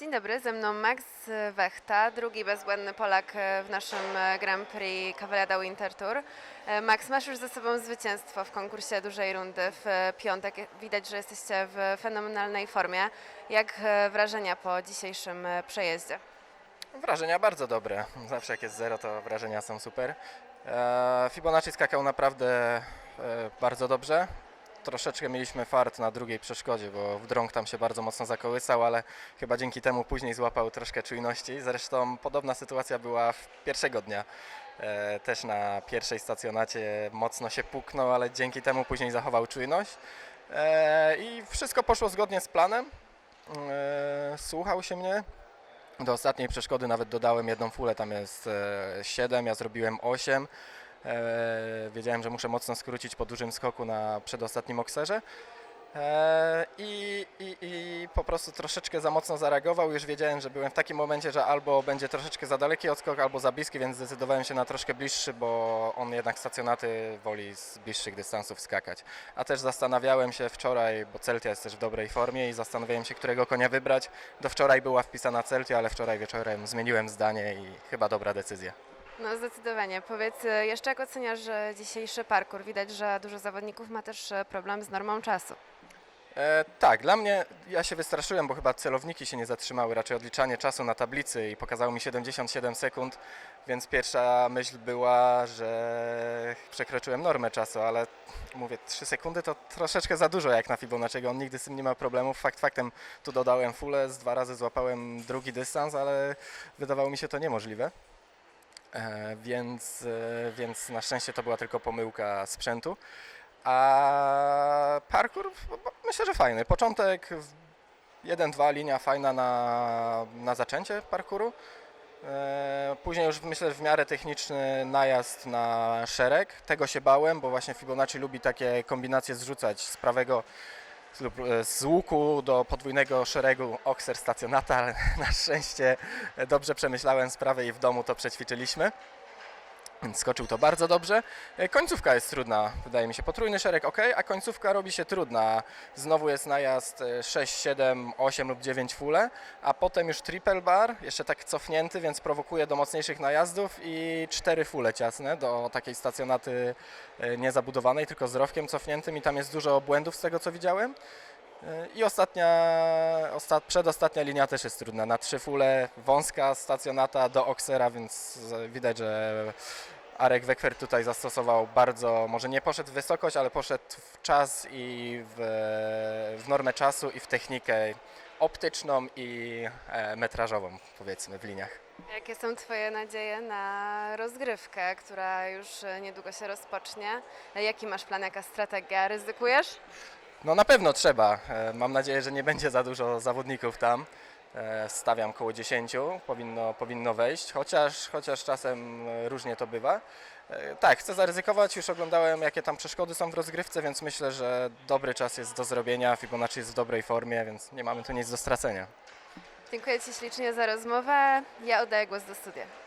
Dzień dobry, ze mną Max Wechta, drugi bezbłędny Polak w naszym Grand Prix Cavaliada Winter Tour. Max, masz już za sobą zwycięstwo w konkursie dużej rundy w piątek. Widać, że jesteście w fenomenalnej formie. Jak wrażenia po dzisiejszym przejeździe? Wrażenia bardzo dobre. Zawsze jak jest zero, to wrażenia są super. E, Fibonacci skakał naprawdę e, bardzo dobrze. Troszeczkę mieliśmy fart na drugiej przeszkodzie, bo w drąg tam się bardzo mocno zakołysał, ale chyba dzięki temu później złapał troszkę czujności. Zresztą podobna sytuacja była w pierwszego dnia. E, Też na pierwszej stacjonacie mocno się puknął, ale dzięki temu później zachował czujność. E, I wszystko poszło zgodnie z planem. E, Słuchał się mnie, do ostatniej przeszkody nawet dodałem jedną fulę, tam jest 7, ja zrobiłem 8. E, wiedziałem, że muszę mocno skrócić po dużym skoku na przedostatnim okserze. E, i, i, I po prostu troszeczkę za mocno zareagował. Już wiedziałem, że byłem w takim momencie, że albo będzie troszeczkę za daleki odskok, albo za bliski, więc zdecydowałem się na troszkę bliższy, bo on jednak stacjonaty woli z bliższych dystansów skakać. A też zastanawiałem się wczoraj, bo Celtia jest też w dobrej formie i zastanawiałem się, którego konia wybrać. Do wczoraj była wpisana Celtia, ale wczoraj wieczorem zmieniłem zdanie i chyba dobra decyzja. No zdecydowanie. Powiedz e, jeszcze, jak oceniasz dzisiejszy parkour? Widać, że dużo zawodników ma też e, problem z normą czasu. E, tak, dla mnie ja się wystraszyłem, bo chyba celowniki się nie zatrzymały, raczej odliczanie czasu na tablicy i pokazało mi 77 sekund, więc pierwsza myśl była, że przekroczyłem normę czasu, ale mówię 3 sekundy to troszeczkę za dużo jak na Fibonacciego, on nigdy z tym nie ma problemów. Fakt faktem tu dodałem fulę, z dwa razy złapałem drugi dystans, ale wydawało mi się to niemożliwe. E, więc, e, więc na szczęście to była tylko pomyłka sprzętu. A parkour myślę, że fajny. Początek 1-2 linia fajna na, na zaczęcie parkouru. E, Później już myślę, że w miarę techniczny najazd na szereg. Tego się bałem, bo właśnie Fibonacci lubi takie kombinacje zrzucać z prawego lub e, z łuku do podwójnego szeregu okser stacjonata, ale na szczęście dobrze przemyślałem sprawę i w domu to przećwiczyliśmy. Więc skoczył to bardzo dobrze. E, Końcówka jest trudna, wydaje mi się. Potrójny szereg ok, a końcówka robi się trudna. Znowu jest najazd e, 6, 7, 8 lub 9 fule, a potem już triple bar, jeszcze tak cofnięty, więc prowokuje do mocniejszych najazdów i 4 fule ciasne do takiej stacjonaty e, niezabudowanej, tylko z rowkiem cofniętym i tam jest dużo błędów z tego co widziałem. E, I ostatnia, osta, przedostatnia linia też jest trudna. Na trzy fule wąska stacjonata do Oksera, więc z- widać, że Arek Wekwer tutaj zastosował bardzo, może nie poszedł w wysokość, ale poszedł w czas i w, w normę czasu i w technikę optyczną i e, metrażową, powiedzmy, w liniach. Jakie są Twoje nadzieje na rozgrywkę, która już e, niedługo się rozpocznie? E, Jaki masz plan, jaka strategia? Ryzykujesz? No na pewno trzeba. E, Mam nadzieję, że nie będzie za dużo zawodników tam. E, Stawiam koło 10, powinno, powinno wejść, chociaż, chociaż czasem e, różnie to bywa. Tak, chcę zaryzykować, już oglądałem jakie tam przeszkody są w rozgrywce, więc myślę, że dobry czas jest do zrobienia, Fibonacci jest w dobrej formie, więc nie mamy tu nic do stracenia. Dziękuję Ci ślicznie za rozmowę. Ja oddaję głos do studia.